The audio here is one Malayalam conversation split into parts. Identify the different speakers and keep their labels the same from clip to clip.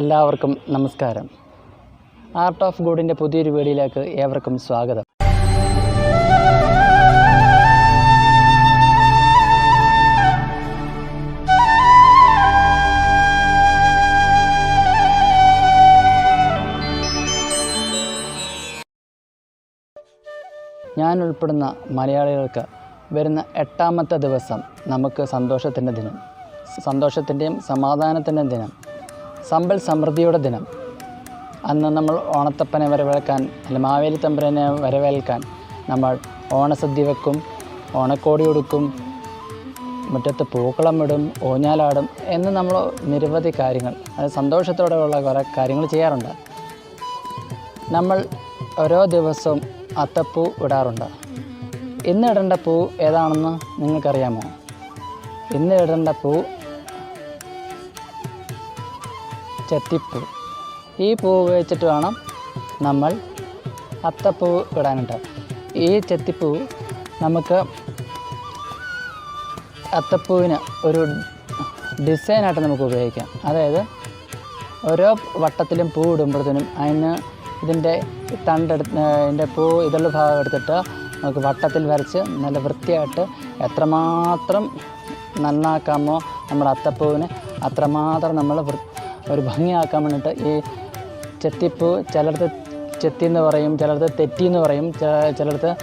Speaker 1: എല്ലാവർക്കും നമസ്കാരം. ആർട്ട് ഓഫ് ഗോഡിന്റെ പുതിയൊരു വീഡിയോയിലേക്ക് ഏവർക്കും സ്വാഗതം. ഞാൻ ഉൾപ്പെടുന്ന മലയാളികൾക്ക് വരുന്ന എട്ടാമത്തെ ദിവസം നമുക്ക് സന്തോഷത്തിന്റെ ദിനം സന്തോഷത്തിന്റെയും സമാധാനത്തിന്റെയും ദിനം. സമ്പൽ സമൃദ്ധിയുടെ ദിനം. അന്ന് നമ്മൾ ഓണത്തപ്പനെ വരവേൽക്കാൻ അല്ലെങ്കിൽ മാവേലി തമ്പുരനെ വരവേൽക്കാൻ നമ്മൾ ഓണസദ്യ വെക്കും ഓണക്കോടി കൊടുക്കും മുറ്റത്ത് പൂക്കളം ഇടും ഊഞ്ഞാലാടും എന്ന് നമ്മൾ നിരവധി കാര്യങ്ങൾ അത് സന്തോഷത്തോടെയുള്ള കുറേ കാര്യങ്ങൾ ചെയ്യാറുണ്ട്. നമ്മൾ ഓരോ ദിവസവും അത്തപ്പൂ ഇടാറുണ്ട്. ഇന്ന് ഇടേണ്ട പൂ ഏതാണെന്ന് നിങ്ങൾക്കറിയാമോ? ഇന്ന് ഇടേണ്ട പൂ ചെത്തിപ്പൂ ഈ പൂ ഉപയോഗിച്ചിട്ട് വേണം നമ്മൾ അത്തപ്പൂ ഇടാനുണ്ട് ഈ ചെത്തിപ്പൂ നമുക്ക് അത്തപ്പൂവിന് ഒരു ഡിസൈനായിട്ട് നമുക്ക് ഉപയോഗിക്കാം. അതായത് ഓരോ വട്ടത്തിലും പൂ ഇടുമ്പോഴത്തേനും അതിന് ഇതിന്റെ തണ്ടെടുത്ത് ഇതിന്റെ പൂ ഇതുള്ള ഭാഗം എടുത്തിട്ട് നമുക്ക് വട്ടത്തിൽ വരച്ച് നല്ല വൃത്തിയായിട്ട് എത്രമാത്രം നന്നാക്കാമോ നമ്മുടെ അത്തപ്പൂവിന് അത്രമാത്രം നമ്മൾ വൃ ഒരു ഭംഗിയാക്കാൻ വേണ്ടിയിട്ട് ഈ ചെത്തിപ്പൂ ചിലടത്ത് ചെത്തി എന്ന് പറയും ചിലടത്ത് തെറ്റി എന്ന് പറയും ചിലടത്ത്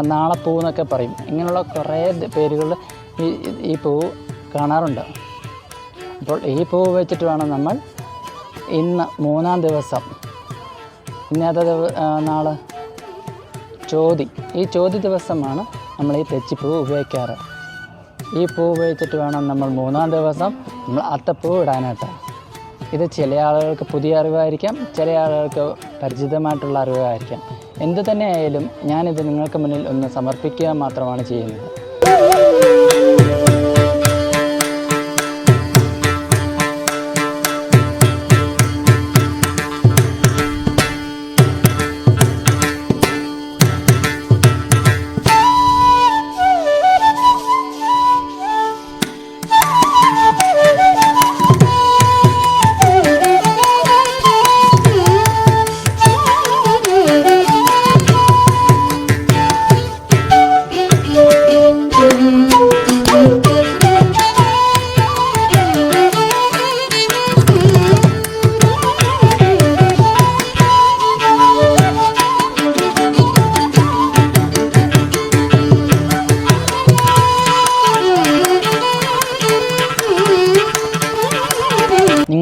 Speaker 1: നാളപ്പൂ എന്നൊക്കെ പറയും. ഇങ്ങനെയുള്ള കുറേ പേരുകൾ ഈ ഈ പൂവ് കാണാറുണ്ട്. അപ്പോൾ ഈ പൂവ് വെച്ചിട്ട് വേണം നമ്മൾ ഇന്ന് മൂന്നാം ദിവസം ഇന്നത്തെ ദിവ- നാളെ? ചോതി. ഈ ചോതി ദിവസമാണ് നമ്മൾ ഈ തെച്ചിപ്പൂ ഉപയോഗിക്കാറ്. ഈ പൂ ഉപയോഗിച്ചിട്ട് വേണം നമ്മൾ മൂന്നാം ദിവസം നമ്മൾ അത്തപ്പൂ ഇടാനായിട്ട്. ഇത് ചില ആളുകൾക്ക് പുതിയ അറിവായിരിക്കാം ചില ആളുകൾക്ക് പരിചിതമായിട്ടുള്ള അറിവായിരിക്കാം. എന്തു തന്നെ ആയാലും ഞാനിത് നിങ്ങൾക്ക് മുന്നിൽ ഒന്ന് സമർപ്പിക്കുക മാത്രമാണ് ചെയ്യുന്നത്.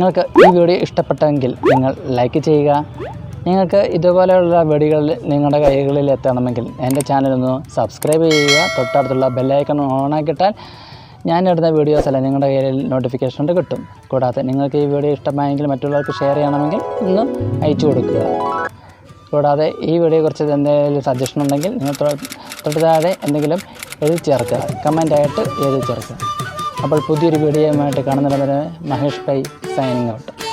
Speaker 1: നിങ്ങൾക്ക് ഈ വീഡിയോ ഇഷ്ടപ്പെട്ടെങ്കിൽ നിങ്ങൾ ലൈക്ക് ചെയ്യുക. നിങ്ങൾക്ക് ഇതുപോലെയുള്ള വീഡിയോകൾ നിങ്ങളുടെ കൈകളിൽ എത്തണമെങ്കിൽ എന്റെ ചാനലൊന്ന് സബ്സ്ക്രൈബ് ചെയ്യുക. തൊട്ടടുത്തുള്ള ബെല്ലൈക്കൺ ഞാൻ ഇടുന്ന വീഡിയോസ് അല്ല നിങ്ങളുടെ കയ്യിൽ നോട്ടിഫിക്കേഷൻ കിട്ടും. കൂടാതെ നിങ്ങൾക്ക് ഈ വീഡിയോ ഇഷ്ടമായെങ്കിൽ മറ്റുള്ളവർക്ക് ഷെയർ ചെയ്യണമെങ്കിൽ ഒന്ന് അയച്ചു കൊടുക്കുക. കൂടാതെ ഈ വീഡിയോ വീഡിയോയെക്കുറിച്ച് എന്തെങ്കിലും സജഷൻ ഉണ്ടെങ്കിൽ നിങ്ങൾ തൊട്ടതാതെ എന്തെങ്കിലും എഴുതി ചേർക്കുക. കമന്റായിട്ട് എഴുതി ചേർക്കുക. അപ്പോൾ പുതിയൊരു വീഡിയോയുമായിട്ട് കാണുന്നിടം മഹേഷ് പൈ സൈനിങ് ഔട്ട്